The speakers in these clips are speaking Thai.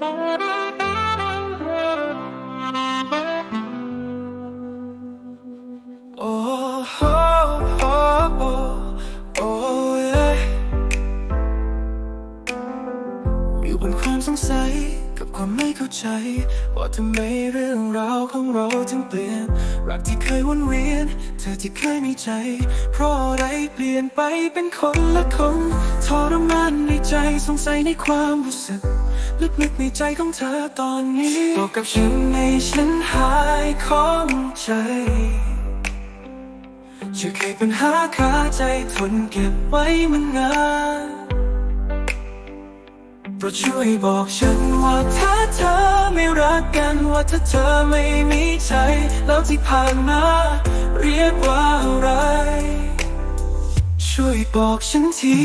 อย้อยู่บนความสงสัยกับความไม่เข้าใจ ว่าทำไมเรื่องราวของเราถึงเปลี่ยน รักที่เคยวนเวียน เธอที่เคยมีใจ เพราะอะไรเปลี่ยนไปเป็นคนละคนทรมานในใจสงสัยในความรู้สึก ลึกๆในใจของเธอตอนนี้บอกกับฉันให้ฉันหายของใจช่วยเคยปัญหาคาใจทนเก็บไว้มันนานโปรดช่วยบอกฉันว่าถ้าเธอไม่รักกันว่าถ้าเธอไม่มีใจ แล้วที่ผ่านมาเรียกว่าอะไร ช่วยบอกฉันที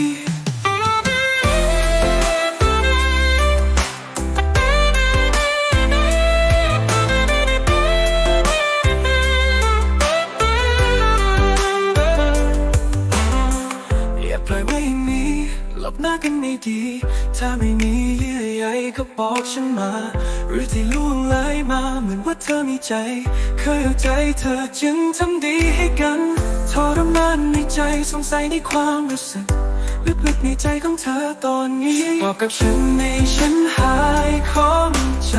หน้ากันไม่ดี ถ้าไม่มีเยื่อใยก็บอกฉันมา หรือที่ล่วงเลยมาเหมือนว่าเธอมีใจ เคยเอาใจเธอจึงทำดีให้กันทรมานในใจสงสัยในความรู้สึกลึกๆในใจของเธอตอนนี้บอกกับฉันในฉันหายของใจ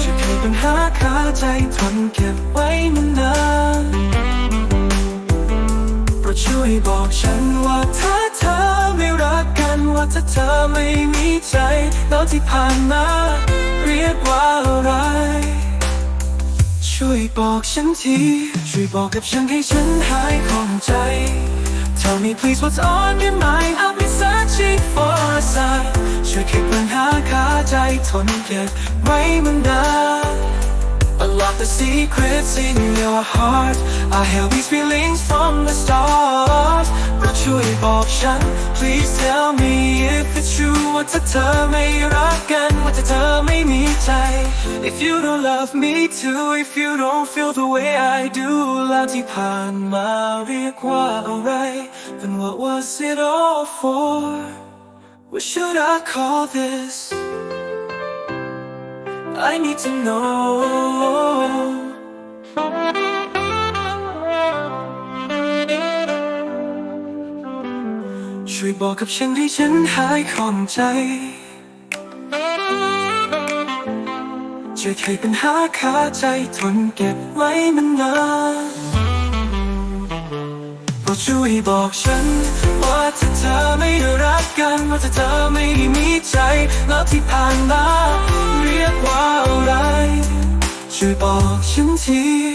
ช่วยเคยปัญหาคาใจทนเก็บไว้มันนานโปรดช่วยบอกฉันว่า ธอไม่มีใจแล้วที่ผ่านมาเรียกว่าอะไร ช่วยบอกฉันที ช่วยบอกกับฉันให้ฉันหายของใจ Tell me please what's on your mind I've been searching for a sign ช่วยเก็บปัญหาคาใจทนเก็บไว้มันนาน Unlock the secrets in your heart I held these feelings from the start โปรดช่วยบอกฉัน Please tell me if it's true ว่าถ้าเธอไม่รักกันว่าถ้าเธอไม่มีใจ If you don't love me too If you don't feel the way I do แล้วที่ผ่านมาเรียกว่าอะไร Then what was it all for What should I call this I need to know ช่วยบอกกับฉันให้ฉันหายของใจช่วยไขปัญหาคาใจทนเก็บไว้มันนานโปรดช่วยบอกฉันว่าถ้าเธอไม่ได้รักกันว่าถ้าเธอไม่ได้มีใจแล้วที่ผ่านมา 会把心起。